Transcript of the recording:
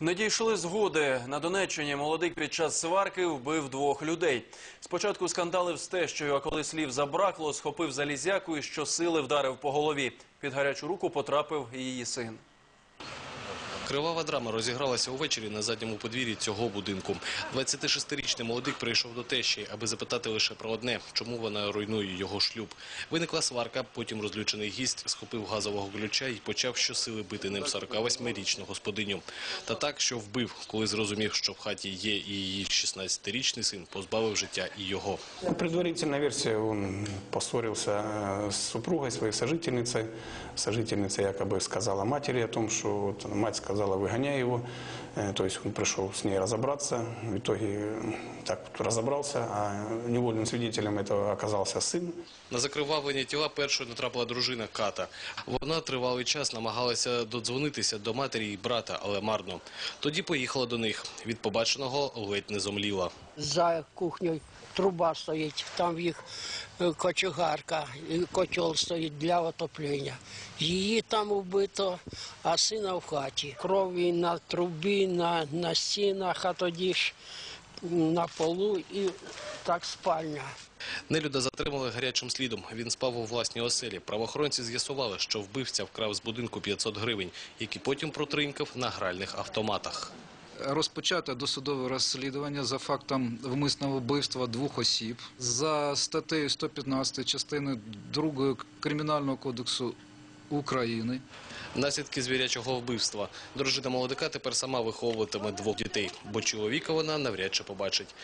Не дійшли згоди. На Донеччині молодик під час сварки вбив двох людей. Спочатку скандалив з тещою, а коли слів забракло, схопив залізяку і щосили вдарив по голові. Під гарячу руку потрапив і її син. Кривава драма розігралася увечері на задньому подвір'ї цього будинку. 26-річний молодик прийшов до тещі, аби запитати лише про одне, чому вона руйнує його шлюб. Виникла сварка, потім розлючений гість схопив газового ключа і почав щосили бити ним 48-річну господиню. Та так, що вбив, коли зрозумів, що в хаті є і її 16-річний син, позбавив життя і його. Предварительная версия, он поссорился э, с супругой, своей сожительницей. Сожительница якобы сказала матери о вот мать сказала, выгоняй его. Э, То есть он пришел с ней разобраться. В итоге э, так вот разобрался, а невольным свидетелем этого оказался сын. На закривавлення тіла першою натрапила дружина Ката. Вона тривалий час намагалася додзвонитися до матері і брата, але марно. Тоді поїхала до них. Від побаченого ледь не зомліла. За кухнею труба стоїть, там їх е, кочегарка, і котел стоїть для отоплення. Її там вбито, а сина в хаті. Крові на трубі, на, на стінах, а тоді ж на полу і так спальня. Нелюда затримали гарячим слідом. Він спав у власній оселі. Правоохоронці з'ясували, що вбивця вкрав з будинку 500 гривень, які потім протринькав на гральних автоматах. Розпочато досудове розслідування за фактом вмисного вбивства двох осіб за статтею 115 частини 2 Кримінального кодексу України. Наслідки звірячого вбивства. Дружина молодика тепер сама виховуватиме двох дітей, бо чоловіка вона навряд чи побачить.